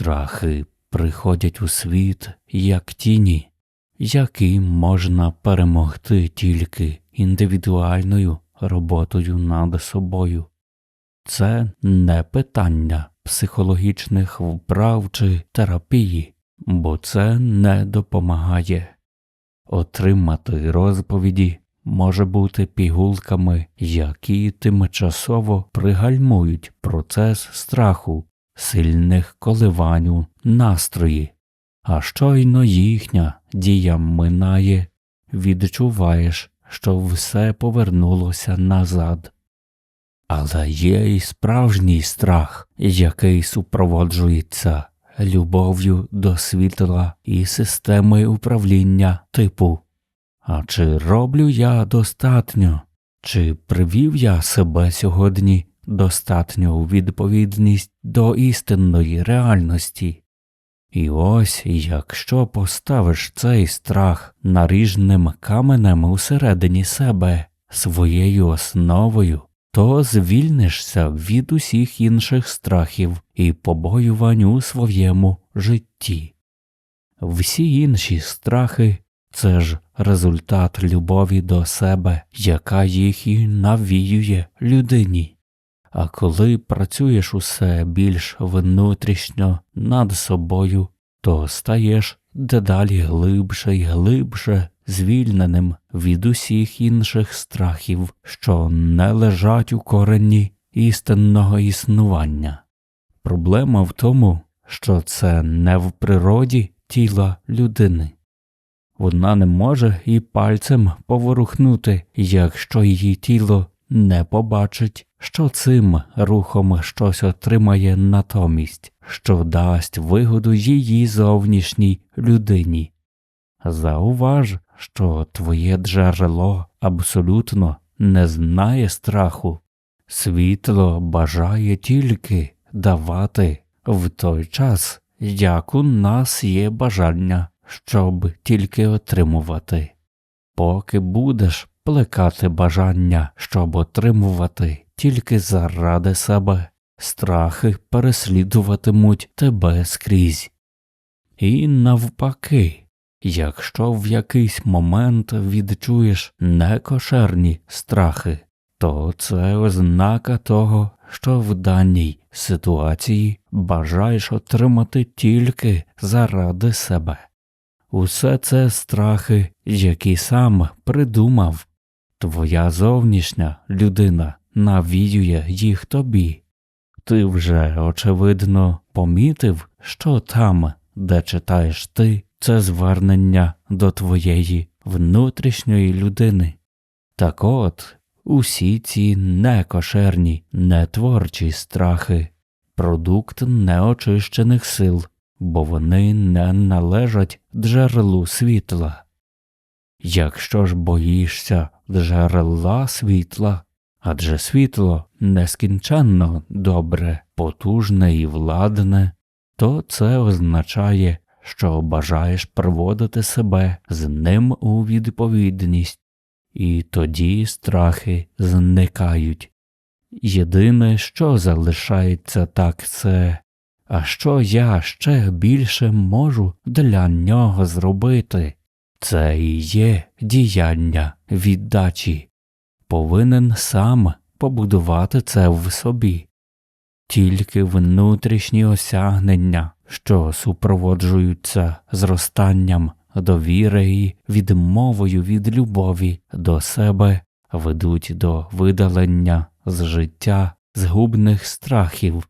Страхи приходять у світ як тіні, які можна перемогти тільки індивідуальною роботою над собою. Це не питання психологічних вправ чи терапії, бо це не допомагає. Отримати розповіді може бути пігулками, які тимчасово пригальмують процес страху, сильних коливань у настрої, а щойно їхня дія минає, відчуваєш, що все повернулося назад. Але є й справжній страх, який супроводжується любов'ю до світла і системи управління типу. А чи роблю я достатньо, чи привів я себе сьогодні достатньо у відповідність до істинної реальності? І ось якщо поставиш цей страх наріжним каменем усередині себе своєю основою, то звільнишся від усіх інших страхів і побоювань у своєму житті. Всі інші страхи це ж результат любові до себе, яка їх і навіює людині. А коли працюєш усе більш внутрішньо над собою, то стаєш дедалі глибше й глибше звільненим від усіх інших страхів, що не лежать у корені істинного існування. Проблема в тому, що це не в природі тіла людини. Вона не може і пальцем поворухнути, якщо її тіло не побачить, що цим рухом щось отримає натомість, що дасть вигоду її зовнішній людині. Зауваж, що твоє джерело абсолютно не знає страху, світло бажає тільки давати в той час, як у нас є бажання, щоб тільки отримувати. Поки будеш плекати бажання, щоб отримувати тільки заради себе, страхи переслідуватимуть тебе скрізь. І навпаки, якщо в якийсь момент відчуєш некошерні страхи, то це ознака того, що в даній ситуації бажаєш отримати тільки заради себе. Усе це страхи, які сам придумав. Твоя зовнішня людина навіює їх тобі. Ти вже, очевидно, помітив, що там, де читаєш ти, це звернення до твоєї внутрішньої людини. Так от, усі ці некошерні, нетворчі страхи, продукт неочищених сил, бо вони не належать джерелу світла. Якщо ж боїшся джерела світла, адже світло нескінченно добре, потужне і владне, то це означає, що бажаєш приводити себе з ним у відповідність, і тоді страхи зникають. Єдине, що залишається так, це а що я ще більше можу для нього зробити? Це і є діяння віддачі, повинен сам побудувати це в собі, тільки внутрішні осягнення, що супроводжуються зростанням довіри і відмовою від любові до себе, ведуть до видалення з життя згубних страхів,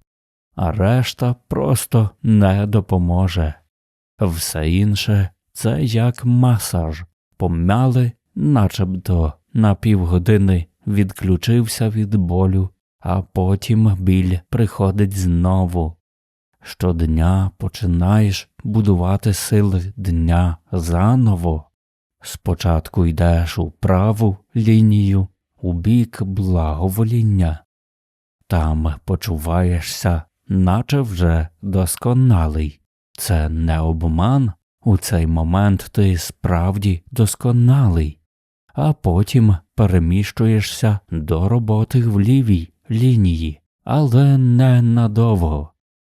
а решта просто не допоможе. Все інше це як масаж, помяли, начебто на півгодини відключився від болю, а потім біль приходить знову. Щодня починаєш будувати сили дня заново. Спочатку йдеш у праву лінію, у бік благовоління, там почуваєшся, наче вже досконалий. Це не обман, у цей момент ти справді досконалий, а потім переміщуєшся до роботи в лівій лінії, але не надовго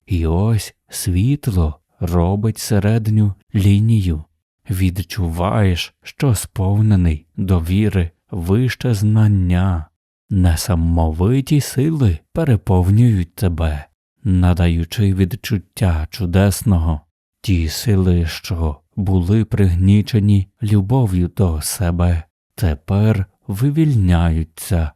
І ось світло робить середню лінію. Відчуваєш, що сповнений довіри вище знання, несамовиті сили переповнюють тебе, надаючи відчуття чудесного, ті сили, що були пригнічені любов'ю до себе, тепер вивільняються